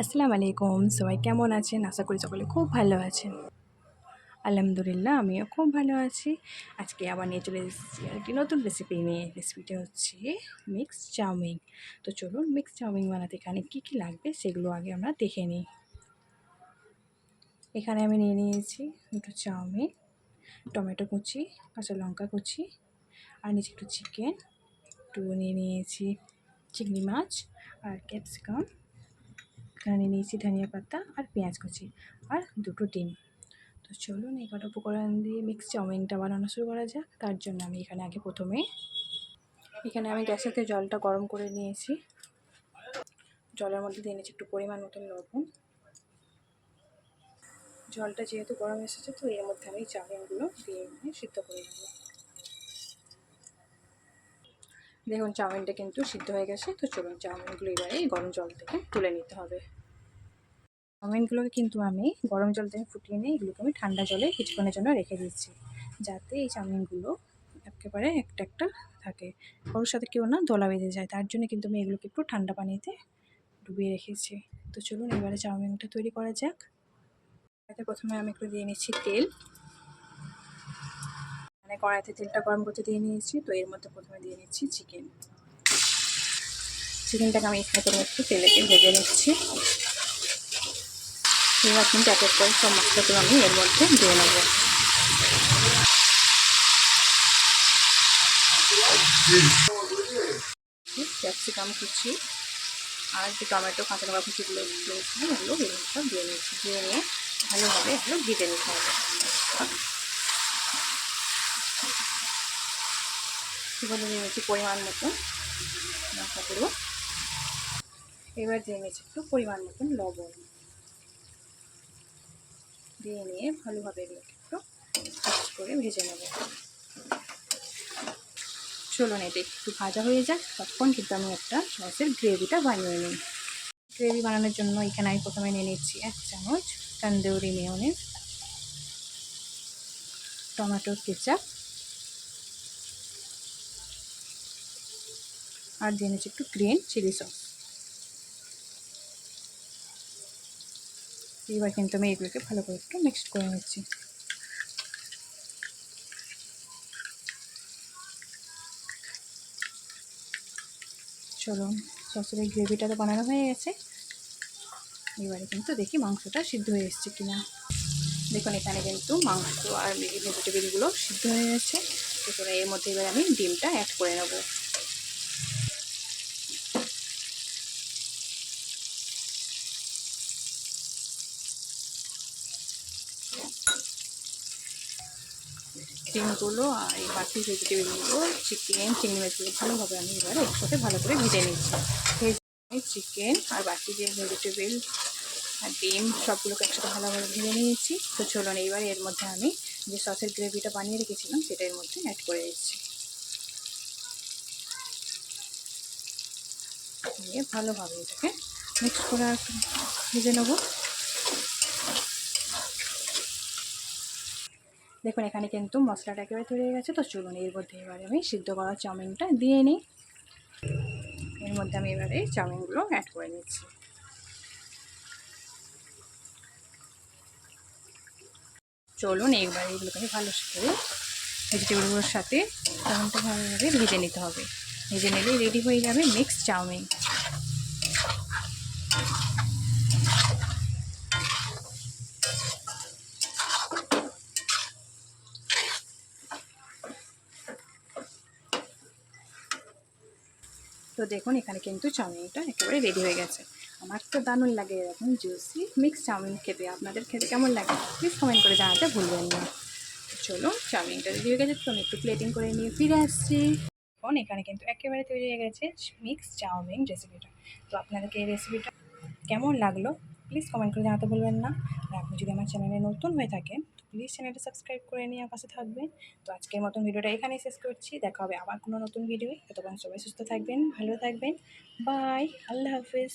আসসালামু আলাইকুম। সবাই কেমন আছেন? আশা করি সকলে খুব ভালো আছেন। আলহামদুলিল্লাহ, আমিও খুব ভালো আছি। আজকে আবার নিয়ে চলে এসেছি একটি নতুন রেসিপি নিয়ে। রেসিপিটা হচ্ছে মিক্স চাউমিন তো চলুন মিক্স চাউমিন বানাতে এখানে কী কী লাগবে সেগুলো আগে আমরা দেখে নিই। এখানে আমি নিয়ে নিয়েছি দুটো চাউমিন টমেটো কুচি, কাঁচা লঙ্কা কুচি, আর নিচে একটু চিকেন একটু নিয়ে নিয়েছি চিংড়ি মাছ আর ক্যাপসিকাম এখানে নিয়ে নিয়েছি ধনিয়া পাতা আর পেঁয়াজ কুচি আর দুটো ডিম। তো চলুন এই কটা উপকরণ দিয়ে মিক্স চাউমিনটা বানানো শুরু করা যাক। তার জন্য আমি এখানে আগে প্রথমে এখানে আমি গ্যাসেতে জলটা গরম করে নিয়েছি। জলের মধ্যে দিয়ে নিয়েছি একটু পরিমাণ মতন লবণ। জলটা যেহেতু গরম এসেছে, তো এর মধ্যে আমি চাউমিনগুলো দিয়ে মানে সিদ্ধ করে নেব। দেখুন চাউমিনটা কিন্তু সিদ্ধ হয়ে গেছে। তো চলুন চাউমিনগুলো এবারে গরম জল থেকে তুলে নিতে হবে। চাউমিনগুলোকে কিন্তু আমি গরম জল থেকে ফুটিয়ে নিয়ে এগুলোকে আমি ঠান্ডা জলে কিছুক্ষণের জন্য রেখে দিচ্ছি যাতে এই চাউমিনগুলো একেবারে একটা একটা থাকে। ওর সাথে কেউ না দোলা বেঁধে যায়, তার জন্য কিন্তু আমি এগুলোকে একটু ঠান্ডা পানিতে ডুবিয়ে রেখেছি। তো চলুন এবারে চাউমিনটা তৈরি করা যাক। এতে প্রথমে আমি একটু দিয়ে নিচ্ছি তেল। মানে কড়াইতে তেলটা গরম করতে দিয়ে নিয়েছি, তো এর মধ্যে প্রথমে দিয়ে নিচ্ছি চিকেন। চিকেনটাকে আমি একটু তেলেতে ভেজে নিচ্ছি। এবার কিন্তু এক এক করে সব মশলাগুলো আমি এর মধ্যে দিয়ে নেব। ক্যাপসিকাম কুচি, আর যে টমেটো, কাঁচা লঙ্কা কুচিগুলো রয়েছে ওগুলো এর মধ্যে দিয়ে নিচ্ছি দিয়ে নিয়ে ভালোভাবে এগুলো ভেজে নিতে হবে। এগুলো নিচ্ছি পরিমাণ মতো লঙ্কা গুঁড়ো এবার দিয়ে নিচ্ছি একটু পরিমাণ মতন লবণ। দিয়ে নিয়ে ভালোভাবে একটু করে ভেজে নেব। চলুন, এটা একটু ভাজা হয়ে যাক। তখন কিন্তু আমি একটা সসের গ্রেভিটা বানিয়ে নিই। গ্রেভি বানানোর জন্য এখানে আমি প্রথমে নিয়ে নিচ্ছি এক চামচ তন্দুরি মেয়নিজ, টমেটো কেচাপ, আর দিয়ে নিচ্ছি একটু গ্রিন চিলি সস। এবার কিন্তু আমি এগুলোকে ভালো করে একটু মিক্সড করে নিচ্ছি। চলুন সসের গ্রেভিটা তো বানানো হয়ে গেছে। এবারে কিন্তু দেখি মাংসটা সিদ্ধ হয়ে এসছে কিনা। দেখুন, এখানে কিন্তু মাংস আর ভেজিটেবিলগুলো সিদ্ধ হয়ে গেছে। এরপরে এর মধ্যে এবার আমি ডিমটা অ্যাড করে নেব। ডিমগুলো আর এই বাকি ভেজিটেবিলগুলো চিকেন, চিংড়ি মাছগুলো ভালোভাবে আমি এবারে একসাথে ভালো করে ভেজে নিচ্ছি। ভেজে চিকেন আর বাকি যে ভেজিটেবিল আর ডিম সবগুলোকে একসাথে ভালোভাবে ভেজে নিয়েছি। তো চলুন এইবার এর মধ্যে আমি যে সসের গ্রেভিটা বানিয়ে রেখেছিলাম সেটা এর মধ্যে অ্যাড করে দিচ্ছি। দিয়ে ভালোভাবে এটাকে মিক্স করে ভেজে নেব। দেখুন, এখানে কিন্তু মশলাটা একেবারে তৈরি হয়ে গেছে। তো চলুন, এর মধ্যে এবারে আমি সিদ্ধ করা চাউমিনটা দিয়ে নিই। এর মধ্যে আমি এবারে চাউমিনগুলো অ্যাড করে নিচ্ছি। চলুন, এইবার এগুলোকে আমি ভালো করে ভেজিটেবলগুলোর সাথে চাউমিনটা ভালোভাবে ভেজে নিতে হবে। ভেজে নিলে রেডি হয়ে যাবে মিক্সড চাউমিন। তো দেখুন, এখানে কিন্তু চাউমিনটা একেবারে রেডি হয়ে গেছে। আমার তো দারুণ লাগে এরকম জুসি মিক্স চাউমিন খেতে। আপনাদের খেতে কেমন লাগে? প্লিজ কমেন্ট করে জানাতে ভুলবেন না। চলুন, চাউমিনটা রেডি হয়ে গেছে। তো আমি একটু প্লেটিং করে নিয়ে ফিরে আসছি। এখন এখানে কিন্তু একেবারে তৈরি হয়ে গেছে মিক্স চাউমিন রেসিপিটা তো আপনাদেরকে এই রেসিপিটা কেমন লাগল? প্লিজ কমেন্ট করে জানাতে ভুলবেন না। আর আপনি যদি আমার চ্যানেলে নতুন হয়ে থাকেন, তো প্লিজ চ্যানেলটা সাবস্ক্রাইব করে নিয়ে আমার পাশে থাকবেন। তো আজকের মতন ভিডিওটা এখানেই শেষ করছি। দেখা হবে আবার কোনো নতুন ভিডিও ততক্ষণ সবাই সুস্থ থাকবেন, ভালো থাকবেন। বাই আল্লাহ হাফিজ।